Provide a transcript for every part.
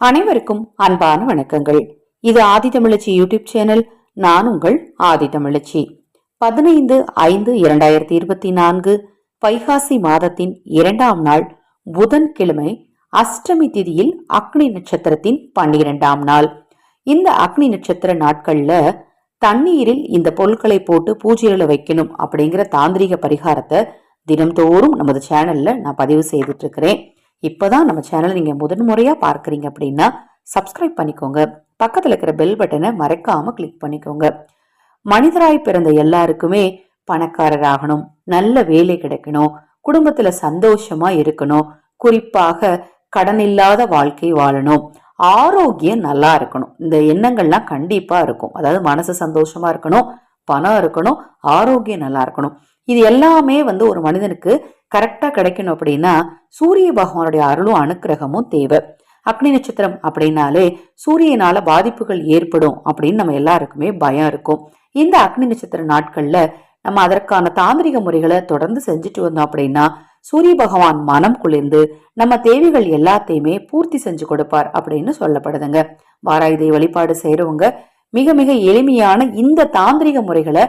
அனைவருக்கும் அன்பான வணக்கங்கள். இது ஆதி தமிழச்சி யூடியூப் சேனல் நான் உங்கள் ஆதி தமிழச்சி. பதினைந்து ஐந்து இரண்டாயிரத்தி இருபத்தி நான்கு வைகாசி மாதத்தின் இரண்டாம் நாள் புதன்கிழமை அஷ்டமி திதியில் அக்னி நட்சத்திரத்தின் பன்னிரெண்டாம் நாள். இந்த அக்னி நட்சத்திர நாட்கள்ல தண்ணீரில் இந்த பொருட்களை போட்டு பூஜையில வைக்கணும் அப்படிங்கிற தாந்திரிக பரிகாரத்தை தினம்தோறும் நமது சேனல்ல நான் பதிவு செய்துட்டு இருக்கிறேன். இப்போ தான் நம்ம சேனலை நீங்கள் முதன் முறையாக பார்க்குறீங்க அப்படின்னா சப்ஸ்கிரைப் பண்ணிக்கோங்க. பக்கத்தில் இருக்கிற பெல் பட்டனை மறைக்காமல் கிளிக் பண்ணிக்கோங்க. மனிதராய் பிறந்த எல்லாருக்குமே பணக்காரராகணும் நல்ல வேலை கிடைக்கணும் குடும்பத்தில் சந்தோஷமாக இருக்கணும் குறிப்பாக கடன் இல்லாத வாழ்க்கை வாழணும் ஆரோக்கியம் நல்லா இருக்கணும். இந்த எண்ணங்கள்லாம் கண்டிப்பாக இருக்கும். அதாவது மனசு சந்தோஷமாக இருக்கணும் பணம் இருக்கணும் ஆரோக்கியம் நல்லா இருக்கணும். இது எல்லாமே வந்து ஒரு மனிதனுக்கு கரெக்டா கிடைக்கணும் அப்படின்னா சூரிய பகவானுடைய அருளும் அனுக்கிரகமும் தேவை. அக்னி நட்சத்திரம் அப்படின்னாலே சூரியனால பாதிப்புகள் ஏற்படும் அப்படின்னு நம்ம எல்லாருக்குமே பயம் இருக்கும். இந்த அக்னி நட்சத்திர நாட்கள்ல நம்ம அதற்கான தாந்திரிக முறைகளை தொடர்ந்து செஞ்சுட்டு வந்தோம் அப்படின்னா சூரிய பகவான் மனம் குளிர்ந்து நம்ம தேவைகள் எல்லாத்தையுமே பூர்த்தி செஞ்சு கொடுப்பார் அப்படின்னு சொல்லப்படுதுங்க. வாராயுதை வழிபாடு செய்யறவங்க மிக மிக எளிமையான இந்த தாந்திரிக முறைகளை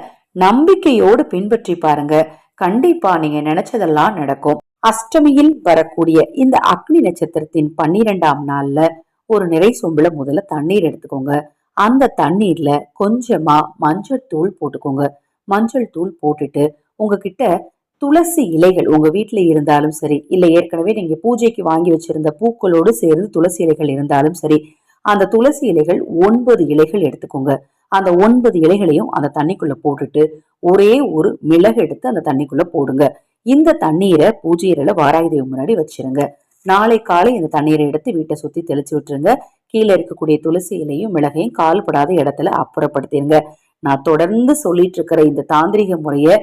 நம்பிக்கையோடு பின்பற்றி பாருங்க. கண்டிப்பா நீங்க நினைச்சதெல்லாம் நடக்கும். அஷ்டமியில் வரக்கூடிய இந்த அக்னி நட்சத்திரத்தின் பன்னிரெண்டாம் நாள்ல ஒரு நிறை சொம்புல முதல்ல தண்ணீர் எடுத்துக்கோங்க. அந்த தண்ணீர்ல கொஞ்சமா மஞ்சள் தூள் போட்டுக்கோங்க. மஞ்சள் தூள் போட்டுட்டு உங்ககிட்ட துளசி இலைகள் உங்க வீட்டுல இருந்தாலும் சரி இல்ல ஏற்கனவே நீங்க பூஜைக்கு வாங்கி வச்சிருந்த பூக்களோடு சேர்ந்து துளசி இலைகள் இருந்தாலும் சரி அந்த துளசி இலைகள் ஒன்பது இலைகள் எடுத்துக்கோங்க. அந்த ஒன்பது இலைகளையும் அந்த தண்ணிக்குள்ள போட்டுட்டு ஒரே ஒரு மிளகு எடுத்து அந்த தண்ணிக்குள்ள போடுங்க. இந்த தண்ணீரை பூஜை அறையில வாராகி தேவி முன்னாடி வச்சிருங்க. நாளை காலை இந்த தண்ணீரை எடுத்து வீட்டை சுத்தி தெளிச்சு விட்டுருங்க. கீழே இருக்கக்கூடிய துளசி இலையும் மிளகையும் கால்படாத இடத்துல அப்புறப்படுத்திடுங்க நான் தொடர்ந்து சொல்லிட்டு இருக்கிற இந்த தாந்திரிக முறைய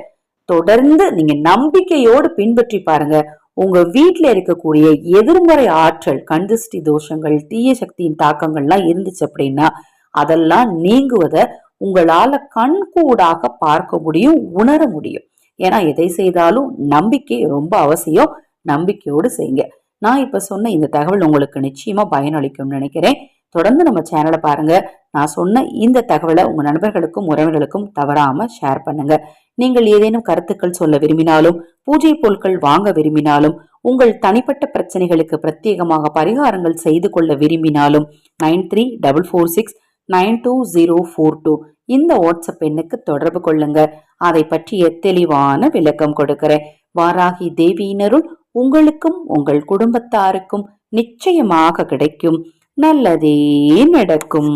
தொடர்ந்து நீங்க நம்பிக்கையோடு பின்பற்றி பாருங்க. உங்க வீட்டில் இருக்கக்கூடிய எதிர்மறை ஆற்றல் கந்திஷ்டி தோஷங்கள் தீய சக்தியின் தாக்கங்கள்லாம் இருந்துச்சு அப்படின்னா அதெல்லாம் நீங்குவத உங்களால கண்கூடாக பார்க்க முடியும் உணர முடியும். ஏன்னா எதை செய்தாலும் நம்பிக்கை ரொம்ப அவசியம். நம்பிக்கையோடு செய்யுங்க. நான் இப்ப சொன்ன இந்த தகவல் உங்களுக்கு நிச்சயமா பயனளிக்கும்னு நினைக்கிறேன். தொடர்ந்து நம்ம சேனலை பாருங்க. நான் சொன்ன இந்த தகவலை உங்க நண்பர்களுக்கும் உறவினர்களுக்கும் தவறாம ஷேர் பண்ணுங்க. நீங்கள் ஏதேனும் கருத்துக்கள் சொல்ல விரும்பினாலும் பூஜை பொருட்கள் வாங்க விரும்பினாலும் உங்கள் தனிப்பட்ட பிரச்சனைகளுக்கு பிரத்யேகமாக பரிகாரங்கள் செய்து கொள்ள விரும்பினாலும் nine three double four six nine two zero four two. இந்த வாட்ஸ்அப் எண்ணுக்கு தொடர்பு கொள்ளுங்க. அதை பற்றிய தெளிவான விளக்கம் கொடுக்கிறேன். வாராகி தேவியினருள் உங்களுக்கும் உங்கள் குடும்பத்தாருக்கும் நிச்சயமாக கிடைக்கும். நல்லதே நடக்கும்.